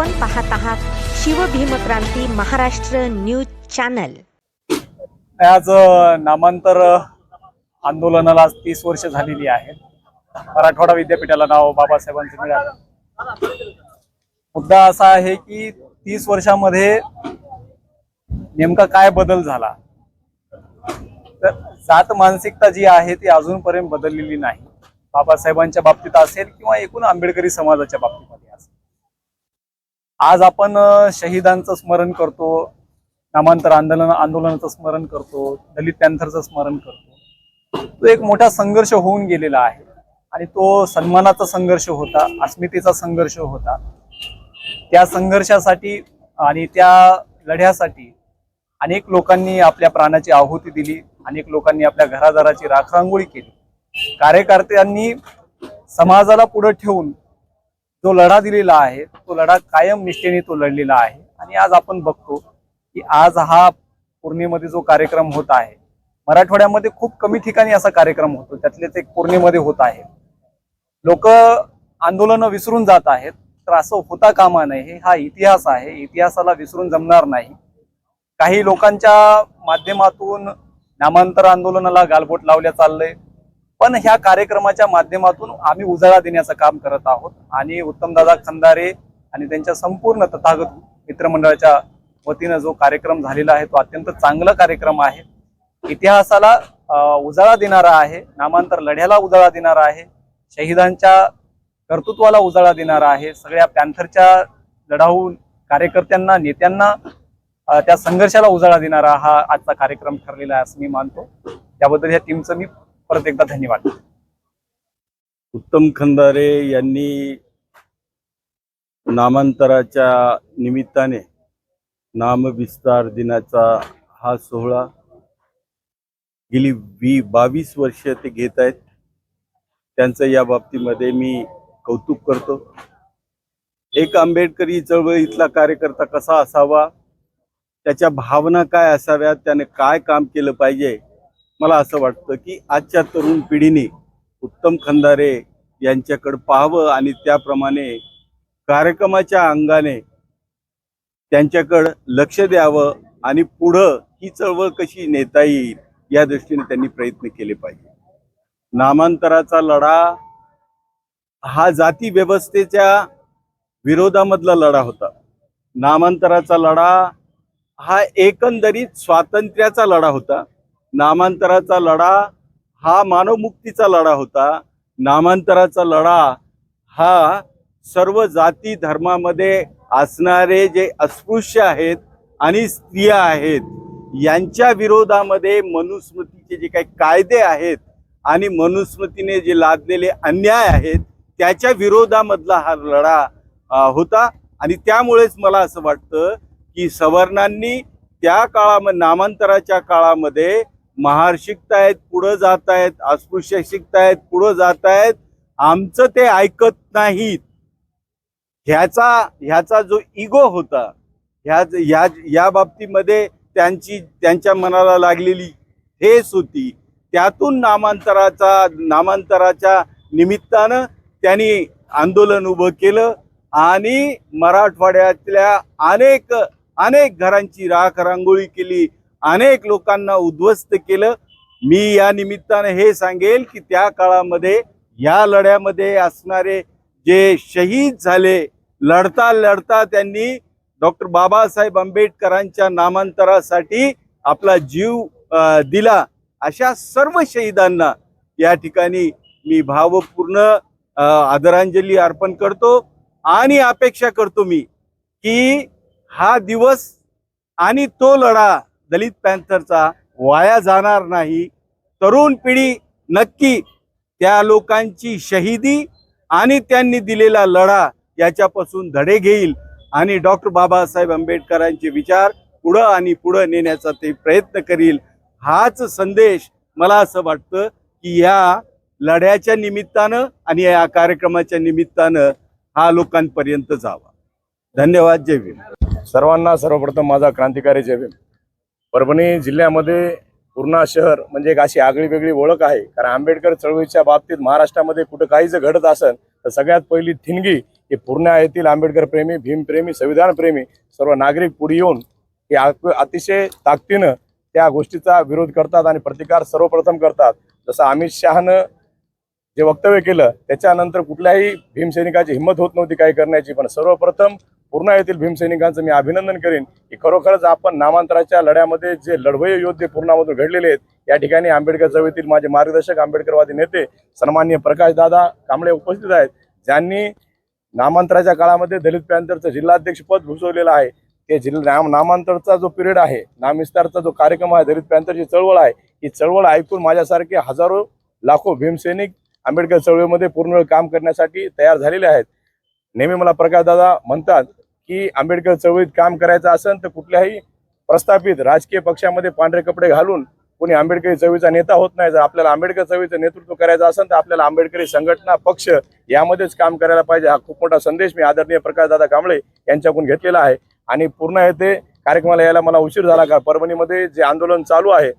आपण पाहत आहात शिवभीमक्रांती महाराष्ट्र न्यूज चॅनल. आज अ, नामांतर आंदोलनाला आज तीस वर्ष झालेली आहेत. मराठवाडा विद्यापीठाला नाव बाबासाहेबांचं मिळालं. मुद्दा असा आहे की तीस वर्षामध्ये नेमका काय बदल झाला? तर जात मानसिकता जी आहे ती अजूनपर्यंत बदललेली नाही. बाबासाहेबांच्या बाबतीत असेल किंवा एकूण आंबेडकरी समाजाच्या बाबतीत. आज आपण शहीदांचं स्मरण करतो नामांतर आंदोलन आंदोलनाचं स्मरण करतो दलित पॅन्थरचं स्मरण करतो. तो एक मोठा संघर्ष होऊन गेलेला आहे आणि तो सन्मानाचा संघर्ष होता अस्मितेचा संघर्ष होता. त्या संघर्षासाठी आणि त्या लढ्यासाठी अनेक लोकांनी आपल्या प्राणाची आहुती दिली अनेक लोकांनी आपल्या घरादाराची राखरांगोळी केली. कार्यकर्त्यांनी समाजाला पुढे ठेवून जो लढा दिलेला आहे तो लढा कायम निष्ठेने तो लढलेला आहे. आणि आज आपण बघतो की आज हा पौर्णिमेमध्ये जो कार्यक्रम होत आहे मराठवाड्यामध्ये खूप कमी ठिकाणी असा कार्यक्रम होतो त्यातलेच एक पौर्णिमेमध्ये होत आहे. लोक आंदोलन विसरून जात आहेत तर असं होता कामा नये. हा इतिहास आहे इतिहासाला विसरून जमणार नाही. काही लोकांच्या माध्यमातून नामांतर आंदोलनाला गालबोट लावल्या चाललंय. पण ह्या कार्यक्रमाच्या माध्यमातून आम्ही उजाळा देण्याचं काम करत आहोत. आणि उत्तमदादा खंदारे आणि त्यांच्या संपूर्ण तथागत मित्रमंडळाच्या वतीनं जो कार्यक्रम झालेला आहे तो अत्यंत चांगला कार्यक्रम आहे. इतिहासाला उजाळा देणारा आहे नामांतर लढ्याला उजाळा देणारा आहे शहीदांच्या कर्तृत्वाला उजाळा देणारा आहे सगळ्या पॅन्थरच्या लढाऊ कार्यकर्त्यांना नेत्यांना त्या संघर्षाला उजाळा देणारा हा आजचा कार्यक्रम ठरलेला आहे असं मी मानतो. त्याबद्दल ह्या टीमचं मी परत एकदा धन्यवाद. उत्तम खंदारे यांनी नामांतराच्या निमित्ताने नामविस्तार दिनाचा हा सोहळा गेली वी बावीस वर्ष ते घेत आहेत. त्यांचं या बाबतीमध्ये मी कौतुक करतो. एक आंबेडकरी चळवळीतला कार्यकर्ता कसा असावा? त्याच्या भावना काय असाव्यात? त्याने काय काम केलं पाहिजे? मला असं वाटतं की आजच्या तरुण पिढीने उत्तम खंदारे यांच्याकडं पाहावं आणि त्याप्रमाणे कार्यक्रमाच्या अंगाने त्यांच्याकडं लक्ष द्यावं आणि पुढं ही चळवळ कशी नेता येईल या दृष्टीने त्यांनी प्रयत्न केले पाहिजे. नामांतराचा लढा हा जाती व्यवस्थेच्या विरोधामधला लढा होता. नामांतराचा लढा हा एकंदरीत स्वातंत्र्याचा लढा होता. नामांतराचा लढा हा मानवमुक्तीचा लढा होता. नामांतराचा लढा हा सर्व जाती धर्मामध्ये असणारे जे अस्पृश्य आहेत आणि स्त्रिया आहेत यांच्या विरोधामध्ये मनुस्मृतीचे जे काही कायदे आहेत आणि मनुस्मृतीने जे लादलेले अन्याय आहेत त्याच्या विरोधामधला हा लढा होता. आणि त्यामुळेच मला असं वाटतं की सवर्णांनी त्या काळामध्ये नामांतराच्या काळामध्ये महार शिकतायत पुढं जात आहेत अस्पृश्य शिकतायत पुढं जात आहेत आमचं ते ऐकत नाहीत. ह्याचा ह्याचा जो इगो होता ह्या या या बाबतीमध्ये त्यांची त्यांच्या मनाला लागलेली ठेस होती. त्यातून नामांतराचा नामांतराच्या निमित्तानं त्यांनी आंदोलन उभं केलं आणि मराठवाड्यातल्या अनेक अनेक घरांची राख रांगोळी केली. अनेक लोकांना उद्ध्वस्त केलं. मी या निमित्तानं हे सांगेल की त्या काळामध्ये या लढ्यामध्ये असणारे जे शहीद झाले लढता लढता त्यांनी डॉक्टर बाबासाहेब आंबेडकरांच्या नामांतरासाठी आपला जीव दिला. अशा सर्व शहीदांना या ठिकाणी मी भावपूर्ण आदरांजली अर्पण करतो आणि अपेक्षा करतो मी की हा दिवस आणि तो लढा दलित पॅन्थरचा वाया जाणार नाही. तरुण पिढी नक्की त्या लोकांची शहीदी आणि त्यांनी दिलेला लढा याच्यापासून धडे घेईल. आणि डॉक्टर बाबासाहेब आंबेडकरांचे विचार पुढं आणि पुढं नेण्याचा ते प्रयत्न करील. हाच संदेश मला असं वाटतं की या लढ्याच्या निमित्तानं आणि या कार्यक्रमाच्या निमित्तानं हा लोकांपर्यंत जावा. धन्यवाद. जय भीम. सर्वांना सर्वप्रथम माझा क्रांतिकारी जय भीम. परभणी जिल्ह्यामध्ये पूर्णा शहर म्हणजे एक अशी आगळी वेगळी ओळख आहे. कारण आंबेडकर चळवळीच्या बाबतीत महाराष्ट्रामध्ये कुठं काही जर घडत असेल तर सगळ्यात पहिली ठिणगी ही पूर्णा येथील आंबेडकर प्रेमी भीमप्रेमी संविधान प्रेमी सर्व नागरिक पुढे येऊन हे अतिशय ताकदीनं त्या गोष्टीचा विरोध करतात आणि प्रतिकार सर्वप्रथम करतात. जसं अमित शहानं जे वक्तव्य केलं त्याच्यानंतर कुठल्याही भीमसैनिकाची हिंमत होत नव्हती काही करण्याची पण सर्वप्रथम पूर्ण येथील भीमसैनिकांचं मी अभिनंदन करेन की खरोखरच आपण नामांतराच्या लढ्यामध्ये जे लढवय योद्धे पूर्णामधून घडलेले आहेत या ठिकाणी आंबेडकर चळवळीतील माझे मार्गदर्शक आंबेडकरवादी नेते सन्मान्य प्रकाशदादा कांबळे उपस्थित आहेत. ज्यांनी नामांतराच्या काळामध्ये दलित पॅन्थरचं जिल्हाध्यक्षपद भूषवलेलं आहे. ते जिल्हा नाम नामांतरचा जो पिरियड आहे नामविस्तारचा जो कार्यक्रम आहे दलित पॅन्थरची चळवळ आहे ही चळवळ ऐकून माझ्यासारखे हजारो लाखो भीमसैनिक आंबेडकर चळवळीमध्ये पूर्ण काम करण्यासाठी तयार झालेले आहेत. नेहमी मला प्रकाशदादा म्हणतात की आंबेडकर चळवळीत काम करायचं असेल तर कुठल्याही प्रस्थापित राजकीय पक्षामध्ये पांढरे कपडे घालून कोणी आंबेडकरी चळवळीचा नेता होत नाही. जर आपल्याला आंबेडकर चळवळीचं नेतृत्व करायचं असेल तर आपल्याला आंबेडकरी संघटना पक्ष यामध्येच काम करायला पाहिजे. हा खूप मोठा संदेश मी आदरणीय प्रकाशदादा कांबळे यांच्याकडून घेतलेला आहे. आणि पूर्ण येथे कार्यक्रमाला यायला मला उशीर झाला का परभणीमध्ये जे आंदोलन चालू आहे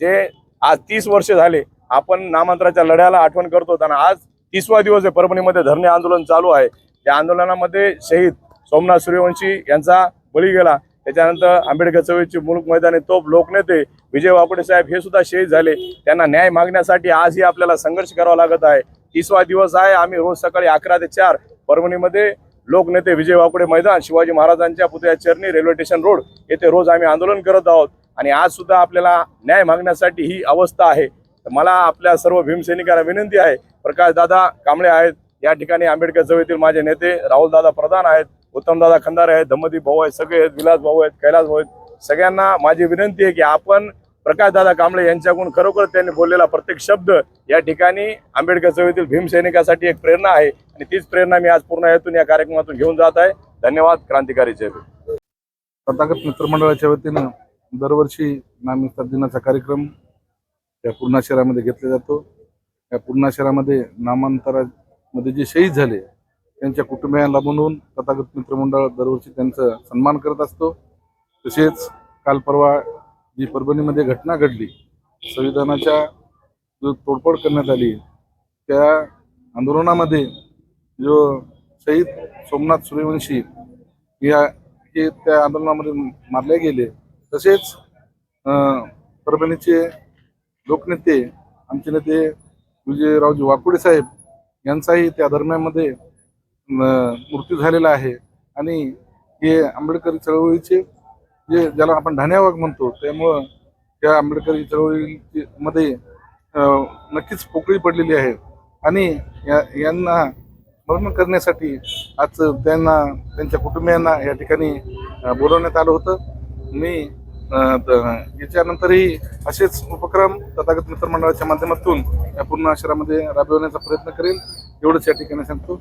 जे आज तीस वर्ष झाले आपण नामांतराच्या लढ्याला आठवण करतो आणि आज तीसवा दिवस आहे. परभणीमध्ये धरणे आंदोलन चालू आहे. त्या आंदोलनामध्ये शहीद सोमनाथ सूर्यवंशी यांचा बळी गेला. त्याच्यानंतर आंबेडकर चळवळीचे मुलुक मैदानी तोप लोकनेते विजय वाकडे साहेब हे सुद्धा शहीद झाले. त्यांना न्याय मागण्यासाठी आजही आपल्याला संघर्ष करावा लागत आहे. तीसवा दिवस आहे. आम्ही रोज सकाळी अकरा ते चार परभणीमध्ये लोकनेते विजय वाकडे मैदान शिवाजी महाराजांच्या पुतळ्या चरणी रेल्वे स्टेशन रोड येथे रोज आम्ही आंदोलन करत आहोत. आणि आज सुद्धा आपल्याला न्याय मागण्यासाठी ही अवस्था आहे. तर मला आपल्या सर्व भीमसैनिकांना विनंती आहे. प्रकाशदादा कांबळे आहेत. या ठिकाणी आंबेडकर चवीतील माझे नेते राहुलदादा प्रधान आहेत. उत्तमदादा खंदारे आहेत धम्मदीप भाऊ आहेत सगळे आहेत विलास भाऊ आहेत कैलास भाऊ आहेत. सगळ्यांना माझी विनंती आहे की आपण प्रकाशदादा कांबळे यांच्याकडून खरोखर त्यांनी बोललेला प्रत्येक शब्द या ठिकाणी आंबेडकर चळवळीतील भीमसैनिकासाठी एक प्रेरणा आहे आणि तीच प्रेरणा मी आज पूर्ण यातून या कार्यक्रमातून घेऊन जात आहे. धन्यवाद क्रांतिकारी जय तथागत मित्रमंडळाच्या वतीनं दरवर्षी नामविस्तार दिनाचा कार्यक्रम या पूर्णा शहरामध्ये घेतला जातो. या पूर्णा शहरामध्ये नामांतरामध्ये जे शहीद झाले त्यांच्या कुटुंबियांना म्हणून तथागत मित्रमंडळ दरवर्षी त्यांचा सन्मान करत असतो. तसेच काल परवा जी परभणीमध्ये घटना घडली संविधानाच्या जो तोडफोड करण्यात आली त्या आंदोलनामध्ये जो शहीद सोमनाथ सूर्यवंशी या हे त्या आंदोलनामध्ये मारले गेले. तसेच परभणीचे लोकनेते आमचे नेते विजयरावजी वाकुडे साहेब यांचाही त्या दरम्यानमध्ये मृत्यू झालेला आहे. आणि हे आंबेडकरी चळवळीचे जे ज्याला आपण धान्यावाग म्हणतो त्यामुळं त्या आंबेडकरी चळवळीमध्ये नक्कीच पोकळी पडलेली आहे. आणि या यांना स्मरण करण्यासाठी आज त्यांना त्यांच्या कुटुंबियांना या ठिकाणी बोलवण्यात आलं होतं. मी याच्यानंतरही असेच उपक्रम तथागत मित्रमंडळाच्या माध्यमातून या पूर्ण शहरामध्ये राबविण्याचा प्रयत्न करेल एवढंच या ठिकाणी सांगतो.